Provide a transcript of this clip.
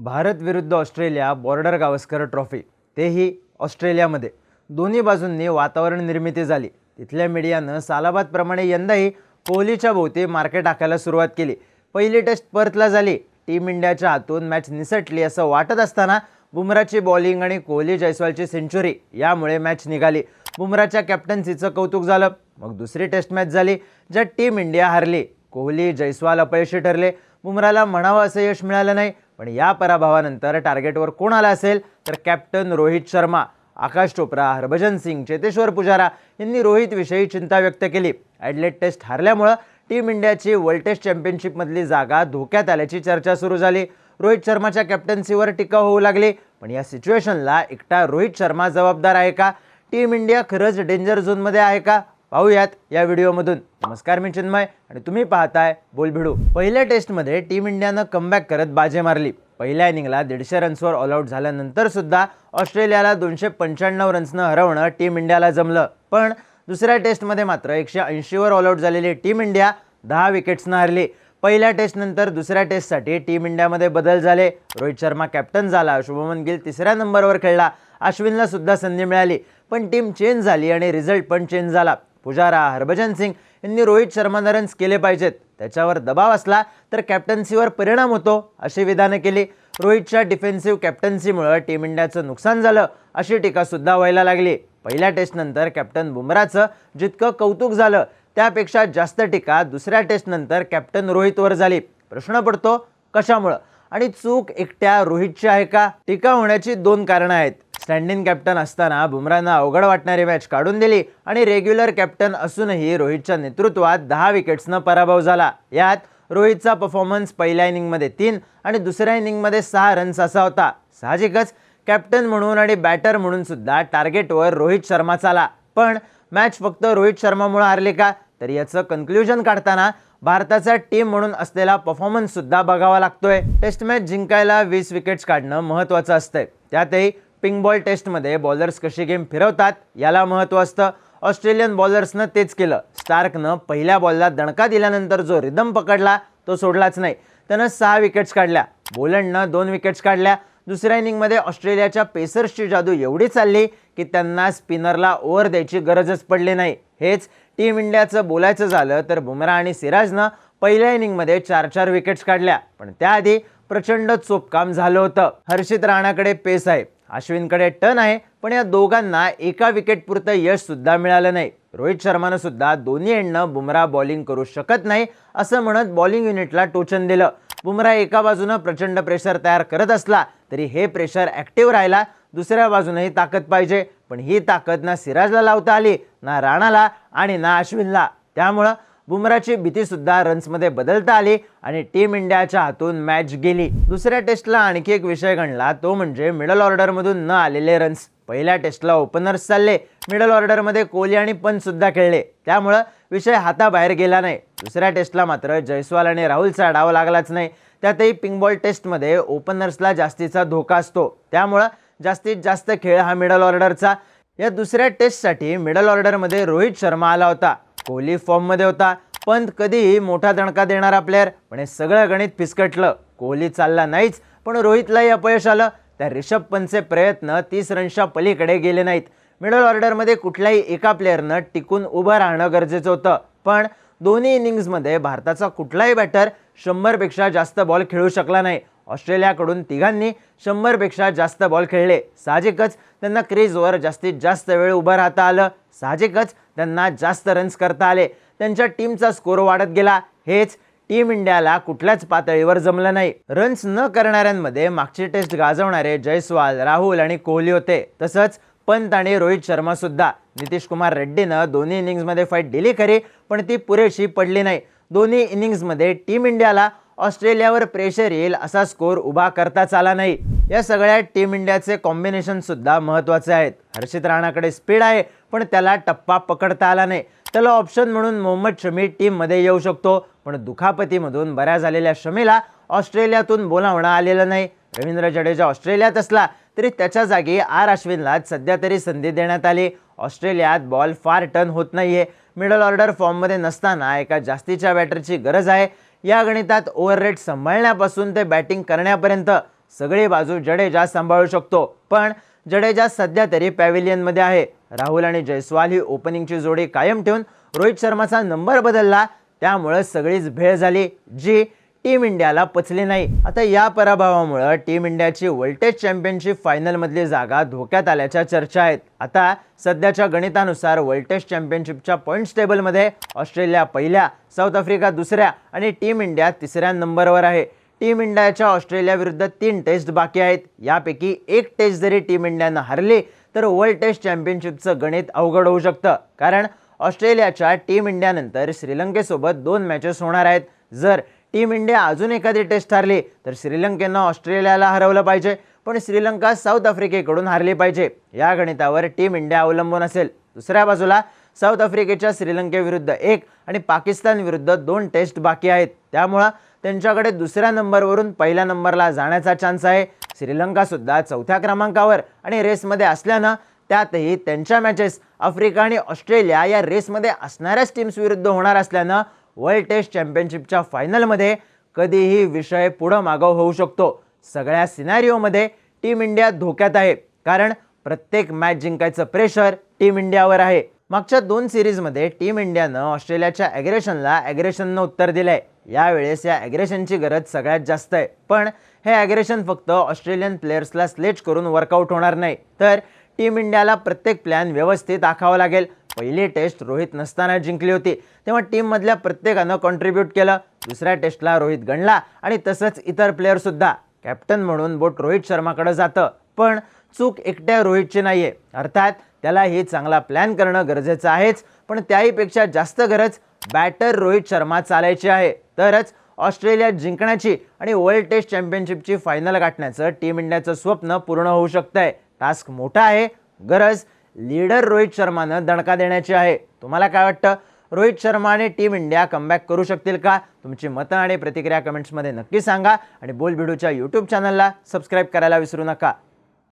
भारत विरुद्ध Australia border Gavaskar trophy. तेही ऑस्ट्रेलियामध्ये. दोन्ही बाजूंनी वातावरण निर्मिती झाली. तिथल्या मीडियानं सालाबादप्रमाणे यंदाही कोहलीच्या भोवती मार्केट टाकायला सुरुवात केली. पहिली टेस्ट पर्थला झाली. टीम इंडियाच्या हातून मॅच निसटली असं वाटत असताना बुमराची बॉलिंग आणि कोहली जयस्वालची सेंचुरी यामुळे मॅच निघाली. बुमराच्या कॅप्टन्सीचं कौतुक झालं. मग दुसरी टेस्ट मॅच झाली. ज्यात टीम इंडिया हारली. कोहली जयस्वाल अपयशी ठरले. बुमराला म्हणावं असं यश मिळालं नाही. पण या पराभवानंतर टार्गेटवर कोण आला असेल? तर कॅप्टन रोहित शर्मा आकाश चोप्रा हरभजन सिंग चेतेश्वर पुजारा यांनी रोहितविषयी चिंता व्यक्त केली. ॲडलेट टेस्ट हारल्यामुळं टीम इंडियाची वर्ल्ड टेस्ट चॅम्पियनशिपमधली जागा धोक्यात आल्याची चर्चा सुरू झाली. रोहित शर्माच्या कॅप्टन्सीवर टीका होऊ लागली. पण या सिच्युएशनला एकटा रोहित शर्मा जबाबदार आहे का? टीम इंडिया खरंच डेंजर झोनमध्ये आहे का? पाहूयात या व्हिडिओमधून. नमस्कार मी चिन्मय आणि तुम्ही पाहताय बोलभिडू. पहिल्या टेस्टमध्ये टीम इंडियानं कमबॅक करत बाजे मारली. पहिल्या इनिंगला दीडशे रन्सवर ऑल आऊट झाल्यानंतर सुद्धा ऑस्ट्रेलियाला दोनशे पंच्याण्णव रन्सनं हरवणं टीम इंडियाला जमलं. पण दुसऱ्या टेस्टमध्ये मात्र एकशे ऐंशीवर ऑल आऊट झालेली टीम इंडिया दहा विकेट्सनं हरली. पहिल्या टेस्टनंतर दुसऱ्या टेस्टसाठी टीम इंडियामध्ये बदल झाले. रोहित शर्मा कॅप्टन झाला शुभमन गिल तिसऱ्या नंबरवर खेळला. अश्विनला सुद्धा संधी मिळाली. पण टीम चेंज झाली आणि रिझल्ट पण चेंज झाला. पुजारा हरभजन सिंग यांनी रोहित शर्मानं रन्स केले पाहिजेत. त्याच्यावर दबाव असला तर कॅप्टन्सीवर परिणाम होतो अशी विधानं केली. रोहितच्या डिफेन्सिव्ह कॅप्टन्सीमुळं टीम इंडियाचं नुकसान झालं अशी टीकासुद्धा व्हायला लागली. पहिल्या टेस्टनंतर कॅप्टन बुमराचं जितकं कौतुक झालं त्यापेक्षा जास्त टीका दुसऱ्या टेस्टनंतर कॅप्टन रोहितवर झाली. प्रश्न पडतो कशामुळं? आणि चूक एकट्या रोहितची आहे का? टीका होण्याची दोन कारणं आहेत. स्टँडिंग कॅप्टन असताना बुमरानं अवघड वाटणारी मॅच काढून दिली आणि रेग्युलर कॅप्टन असूनही रोहितच्या नेतृत्वात दहा विकेट्सनं पराभव झाला. यात रोहितचा परफॉर्मन्स पहिल्या इनिंगमध्ये तीन आणि दुसऱ्या इनिंगमध्ये सहा रन्स असा होता. साहजिकच कॅप्टन म्हणून आणि बॅटर म्हणून सुद्धा टार्गेटवर रोहित शर्मा चाला. पण मॅच फक्त रोहित शर्मामुळे हारली का? तर याचं कन्क्ल्युजन काढताना भारताचा टीम म्हणून असलेला परफॉर्मन्ससुद्धा बघावा लागतोय. टेस्ट मॅच जिंकायला वीस विकेट्स काढणं महत्त्वाचं असतंय. त्यातही पिंक बॉल टेस्टमध्ये बॉलर्स कशी गेम फिरवतात याला महत्त्व असतं. ऑस्ट्रेलियन बॉलर्सनं तेच केलं. स्टार्कनं पहिल्या बॉलला दणका दिल्यानंतर जो रिदम पकडला तो सोडलाच नाही. त्यानं सहा विकेट्स काढल्या. बोलंडनं दोन विकेट्स काढल्या. दुसऱ्या इनिंगमध्ये ऑस्ट्रेलियाच्या पेसर्सची जादू एवढी चालली की त्यांना स्पिनरला ओव्हर द्यायची गरजच पडली नाही. हेच टीम इंडियाचं बोलायचं झालं तर बुमरा आणि सिराजनं पहिल्या इनिंगमध्ये चार चार विकेट्स काढल्या. पण त्याआधी प्रचंड चोपकाम झालं होतं. हर्षित राणाकडे पेस आहे. अश्विनकडे टन आहे पण या दोघांना एका विकेटपुरतं यशसुद्धा यश सुद्धा मिळालं नाही. रोहित शर्मानं सुद्धा दोन्ही एंडनं बुमरा बॉलिंग करू शकत नाही असं म्हणत बॉलिंग युनिटला टोचन दिलं. बुमरा एका बाजूनं प्रचंड प्रेशर तयार करत असला तरी हे प्रेशर ॲक्टिव्ह राहिला. दुसऱ्या बाजूनही ताकद पाहिजे पण ही ताकद ना सिराजला लावता आली ना राणाला आणि ना अश्विनला. त्यामुळं बुमराची भीतीसुद्धा रन्समध्ये बदलता आली आणि टीम इंडियाच्या हातून मॅच गेली. दुसऱ्या टेस्टला आणखी एक विषय गणला तो म्हणजे मिडल ऑर्डरमधून न आलेले रन्स. पहिल्या टेस्टला ओपनर्स चालले मिडल ऑर्डरमध्ये कोहली आणि पंतसुद्धा खेळले. त्यामुळं विषय हाताबाहेर गेला नाही. दुसऱ्या टेस्टला मात्र जयस्वाल आणि राहुलचा डाव लागलाच नाही. त्यातही पिंगबॉल टेस्टमध्ये ओपनर्सला जास्तीचा धोका असतो. त्यामुळं जास्तीत जास्त खेळ हा मिडल ऑर्डरचा. या दुसऱ्या टेस्टसाठी मिडल ऑर्डरमध्ये रोहित शर्मा आला होता. कोहली फॉर्ममध्ये होता. पंत कधीही मोठा दणका देणारा प्लेअर पण हे सगळं गणित फिसकटलं. कोहली चालला नाहीच पण रोहितलाही अपयश आलं. त्या रिषभ पंतचे प्रयत्न तीस रनच्या पलीकडे गेले नाहीत. मिडल ऑर्डरमध्ये कुठल्याही एका प्लेअरनं टिकून उभं राहणं गरजेचं होतं. पण दोन्ही इनिंग्समध्ये भारताचा कुठलाही बॅटर शंभरपेक्षा जास्त बॉल खेळू शकला नाही. ऑस्ट्रेलियाकडून तिघांनी शंभरपेक्षा जास्त बॉल खेळले. साहजिकच त्यांना क्रीजवर जास्तीत जास्त वेळ उभं राहता आलं. साहजिकच त्यांना जास्त रन्स करता आले. त्यांच्या टीमचा स्कोर वाढत गेला. हेच टीम इंडियाला कुठल्याच पातळीवर जमलं नाही. रन्स न करणाऱ्यांमध्ये मागची टेस्ट गाजवणारे जयस्वाल राहुल आणि कोहली होते. तसंच पंत आणि रोहित शर्मासुद्धा नितीश कुमार रेड्डीनं दोन्ही इनिंग्समध्ये फाईट दिली खरी पण ती पुरेशी पडली नाही. दोन्ही इनिंग्समध्ये टीम इंडियाला ऑस्ट्रेलियावर प्रेशर येईल असा स्कोर उभा करताच आला नाही. या सगळ्या टीम इंडियाचे कॉम्बिनेशन सुद्धा महत्त्वाचे आहेत. हर्षित राणाकडे स्पीड आहे पण त्याला टप्पा पकडता आला नाही. त्याला ऑप्शन म्हणून मोहम्मद शमी टीममध्ये येऊ शकतो पण दुखापतीमधून बऱ्या झालेल्या शमीला ऑस्ट्रेलियातून बोलावणं आलेलं नाही. रवींद्र जडेजा ऑस्ट्रेलियात असला तरी त्याच्या जागी आर अश्विनला सध्या तरी संधी देण्यात आली. ऑस्ट्रेलियात बॉल फार टर्न होत नाहीये. मिडल ऑर्डर फॉर्ममध्ये नसताना एका जास्तीच्या बॅटरची गरज आहे. या गणितात ओव्हर रेट सांभाळण्यापासून ते बॅटिंग करण्यापर्यंत सगळी बाजू जडेजा सांभाळू शकतो. पण जडेजा सध्या तरी पॅव्हिलियनमध्ये आहे. राहुल आणि जयस्वाल ही ओपनिंगची जोडी कायम ठेवून रोहित शर्माचा नंबर बदलला. त्यामुळं सगळीच भेळ झाली. जी टीम इंडियाला पचली नाही. आता या पराभवामुळं टीम इंडियाची वर्ल्ड टेस्ट चॅम्पियनशिप फायनलमधली जागा धोक्यात आल्याच्या चर्चा आहेत. आता सध्याच्या गणितानुसार वर्ल्ड टेस्ट चॅम्पियनशिपच्या पॉईंट्स टेबलमध्ये ऑस्ट्रेलिया पहिल्या साऊथ आफ्रिका दुसऱ्या आणि टीम इंडिया तिसऱ्या नंबरवर आहे. टीम इंडियाच्या ऑस्ट्रेलियाविरुद्ध तीन टेस्ट बाकी आहेत. यापैकी एक टेस्ट जरी टीम इंडियानं हरली तर वर्ल्ड टेस्ट चॅम्पियनशिपचं गणित अवघड होऊ शकतं. कारण ऑस्ट्रेलियाच्या टीम इंडियानंतर श्रीलंकेसोबत दोन मॅचेस होणार आहेत. जर टीम इंडिया अजून एखादी टेस्ट हरली तर श्रीलंकेनं ऑस्ट्रेलियाला हरवलं पाहिजे. पण श्रीलंका साऊथ आफ्रिकेकडून हारली पाहिजे. या गणितावर टीम इंडिया अवलंबून असेल. दुसऱ्या बाजूला साऊथ आफ्रिकेच्या श्रीलंकेविरुद्ध एक आणि पाकिस्तान विरुद्ध दोन टेस्ट बाकी आहेत. त्यामुळं त्यांच्याकडे दुसऱ्या नंबरवरून पहिल्या नंबरला जाण्याचा चान्स आहे. श्रीलंकासुद्धा चौथ्या क्रमांकावर आणि रेसमध्ये असल्यानं त्यातही त्यांच्या मॅचेस आफ्रिका आणि ऑस्ट्रेलिया या रेसमध्ये असणाऱ्याच टीम्स विरुद्ध होणार असल्यानं वर्ल्ड टेस्ट चॅम्पियनशिपच्या फायनलमध्ये कधीही विषय पुढं मागाव होऊ शकतो. सगळ्या सिनारिओमध्ये टीम इंडिया धोक्यात आहे. कारण प्रत्येक मॅच जिंकायचं प्रेशर टीम इंडियावर आहे. मागच्या दोन सिरीजमध्ये टीम इंडियानं ऑस्ट्रेलियाच्या ॲग्रेशनला ॲग्रेशननं उत्तर दिलंय. यावेळेस या ॲग्रेशनची गरज सगळ्यात जास्त आहे. पण हे ॲग्रेशन फक्त ऑस्ट्रेलियन प्लेयर्सला स्लेच करून वर्कआउट होणार नाही. तर टीम इंडियाला प्रत्येक प्लॅन व्यवस्थित आखावं लागेल. पहिली टेस्ट रोहित नसताना जिंकली होती. तेव्हा टीममधल्या प्रत्येकानं कॉन्ट्रीब्यूट केलं. दुसऱ्या टेस्टला रोहित गणला आणि तसंच इतर प्लेअरसुद्धा कॅप्टन म्हणून बोट रोहित शर्माकडे जातं. पण चूक एकट्या रोहितची नाही आहे अर्थात त्याला ही चांगला प्लॅन करणं गरजेचं आहेच. पण त्याहीपेक्षा जास्त गरज बॅटर रोहित शर्मा चालायची आहे. तरच ऑस्ट्रेलिया जिंकण्याची आणि वर्ल्ड टेस्ट चॅम्पियनशिपची फायनल गाठण्याचं टीम इंडियाचं स्वप्न पूर्ण होऊ शकतंय. टास्क मोठा आहे. गरज लीडर रोहित शर्मानं दणका देण्याची आहे. तुम्हाला काय वाटतं? रोहित शर्माने टीम इंडिया कमबॅक करू शकतील का? तुमची मतं आणि प्रतिक्रिया कमेंट्समध्ये नक्की सांगा आणि बोल भिडूच्या यूट्यूब चॅनलला सबस्क्राईब करायला विसरू नका.